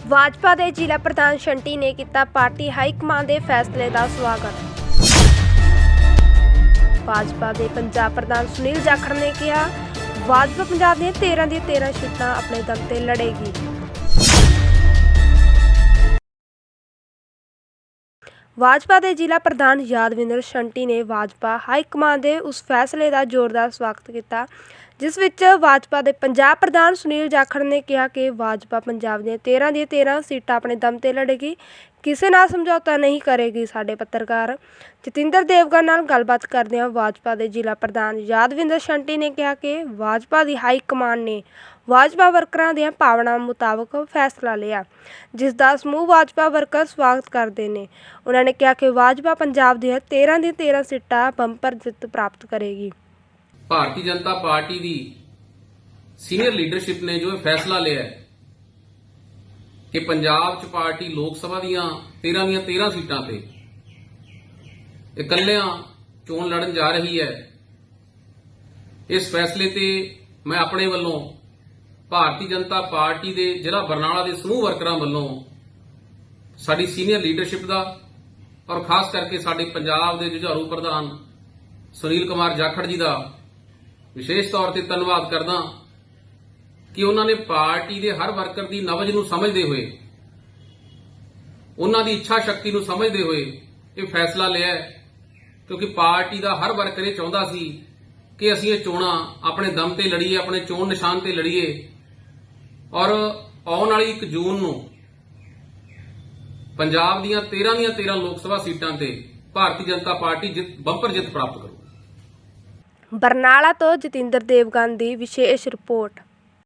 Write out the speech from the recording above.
ਭਾਜਪਾ ਦੇ ਜ਼ਿਲ੍ਹਾ ਪ੍ਰਧਾਨ ਸ਼ੰਟੀ ਨੇ ਕੀਤਾ ਪਾਰਟੀ ਹਾਈ ਕਮਾਂਡ ਦੇ ਫੈਸਲੇ ਦਾ ਸਵਾਗਤ। ਭਾਜਪਾ ਦੇ ਪੰਜਾਬ ਪ੍ਰਧਾਨ ਸੁਨੀਲ ਜਾਖੜ ਨੇ ਕਿਹਾ, ਭਾਜਪਾ ਪੰਜਾਬ ਦੀਆਂ 13 ਦੀਆਂ 13 ਸੀਟਾਂ ਆਪਣੇ ਦਮ ਤੇ ਲੜੇਗੀ। ਭਾਜਪਾ ਦੇ ਜ਼ਿਲ੍ਹਾ ਪ੍ਰਧਾਨ ਯਾਦਵਿੰਦਰ ਸ਼ੰਟੀ ਨੇ ਭਾਜਪਾ ਹਾਈ ਕਮਾਂਡ ਦੇ ਉਸ ਫੈਸਲੇ ਦਾ ਜ਼ੋਰਦਾਰ ਸਵਾਗਤ ਕੀਤਾ। ਜਿਸ ਵਿੱਚ ਭਾਜਪਾ ਦੇ ਪੰਜਾਬ ਪ੍ਰਧਾਨ ਸੁਨੀਲ ਜਾਖੜ ਨੇ ਕਿਹਾ ਕਿ ਭਾਜਪਾ ਪੰਜਾਬ ਦੀਆਂ 13 ਦੀਆਂ 13 ਸੀਟਾਂ ਆਪਣੇ ਦਮ ਤੇ ਲੜੇਗੀ, ਕਿਸੇ ਨਾਲ ਸਮਝੌਤਾ ਨਹੀਂ ਕਰੇਗੀ ਸਾਡੇ ਪੱਤਰਕਾਰ। ਜਤਿੰਦਰ ਦੇਵਗਨ ਨਾਲ ਗੱਲਬਾਤ ਕਰਦਿਆਂ ਭਾਜਪਾ ਦੇ ਜ਼ਿਲ੍ਹਾ ਪ੍ਰਧਾਨ ਯਾਦਵਿੰਦਰ ਸ਼ੰਟੀ ਨੇ ਕਿਹਾ ਕਿ ਭਾਜਪਾ ਦੀ ਹਾਈ ਕਮਾਂਡ ਨੇ ਭਾਜਪਾ ਵਰਕਰਾਂ ਦੀਆਂ ਭਾਵਨਾਵਾਂ ਮੁਤਾਬਕ ਫੈਸਲਾ ਲਿਆ, ਜਿਸ ਦਾ ਸਮੂਹ ਭਾਜਪਾ ਵਰਕਰ ਸਵਾਗਤ ਕਰਦੇ ਨੇ। ਉਹਨਾਂ ਨੇ ਕਿਹਾ ਕਿ ਭਾਜਪਾ ਪੰਜਾਬ ਦੀਆਂ 13 ਦੀਆਂ 13 ਸੀਟਾਂ ਬੰਪਰ ਜਿੱਤ ਪ੍ਰਾਪਤ ਕਰੇਗੀ। ਭਾਰਤੀ ਜਨਤਾ ਪਾਰਟੀ ਦੀ ਸੀਨੀਅਰ ਲੀਡਰਸ਼ਿਪ ਨੇ ਜੋ ਇਹ ਫੈਸਲਾ ਲਿਆ ਹੈ ਕਿ ਪੰਜਾਬ 'ਚ ਪਾਰਟੀ ਲੋਕ ਸਭਾ ਦੀਆਂ 13 ਦੀਆਂ 13 ਸੀਟਾਂ ਤੇ ਇਕੱਲਿਆਂ ਚੋਣ ਲੜਨ ਜਾ ਰਹੀ ਹੈ। ਇਸ ਫੈਸਲੇ ਤੇ ਮੈਂ ਆਪਣੇ ਵੱਲੋਂ ਭਾਰਤੀ ਜਨਤਾ ਪਾਰਟੀ ਦੇ ਜ਼ਿਲ੍ਹਾ ਬਰਨਾਲਾ ਦੇ ਸਮੂਹ ਵਰਕਰਾਂ ਵੱਲੋਂ ਸਾਡੀ ਸੀਨੀਅਰ ਲੀਡਰਸ਼ਿਪ ਦਾ ਔਰ ਖਾਸ ਕਰਕੇ ਸਾਡੇ ਪੰਜਾਬ ਦੇ ਜੁਝਾਰੂ ਪ੍ਰਧਾਨ ਸੁਨੀਲ ਕੁਮਾਰ ਜਾਖੜ ਜੀ ਦਾ ਵਿਸ਼ੇਸ਼ ਤੌਰ ਤੇ ਧੰਨਵਾਦ ਕਰਦਾ ਕਿ ਉਹਨਾਂ ਨੇ ਪਾਰਟੀ ਦੇ ਹਰ ਵਰਕਰ ਦੀ ਨਵਜ ਨੂੰ ਸਮਝਦੇ ਹੋਏ, ਉਹਨਾਂ ਦੀ ਇੱਛਾ ਸ਼ਕਤੀ ਨੂੰ ਸਮਝਦੇ ਹੋਏ ਇਹ ਫੈਸਲਾ ਲਿਆ ਕਿਉਂਕਿ ਪਾਰਟੀ ਦਾ ਹਰ ਵਰਕਰ ਇਹ ਚਾਹੁੰਦਾ ਸੀ ਕਿ ਅਸੀਂ ਇਹ ਚੋਣਾਂ ਆਪਣੇ ਦਮ ਤੇ ਲੜੀਏ, ਆਪਣੇ ਚੋਣ ਨਿਸ਼ਾਨ ਤੇ ਲੜੀਏ। ਔਰ ਆਉਣ ਵਾਲੀ 1 ਜੂਨ ਨੂੰ ਪੰਜਾਬ ਦੀਆਂ 13 ਦੀਆਂ 13 ਲੋਕ ਸਭਾ ਸੀਟਾਂ ਤੇ ਭਾਰਤੀ ਜਨਤਾ ਪਾਰਟੀ ਜਿੱਤ ਬੰਪਰ ਜਿੱਤ ਪ੍ਰਾਪਤ ਕਰੂ ਬਰਨਾਲਾ ਤੋਂ ਜਤਿੰਦਰ ਦੇਵਗਨ ਦੀ ਵਿਸ਼ੇਸ਼ ਰਿਪੋਰਟ।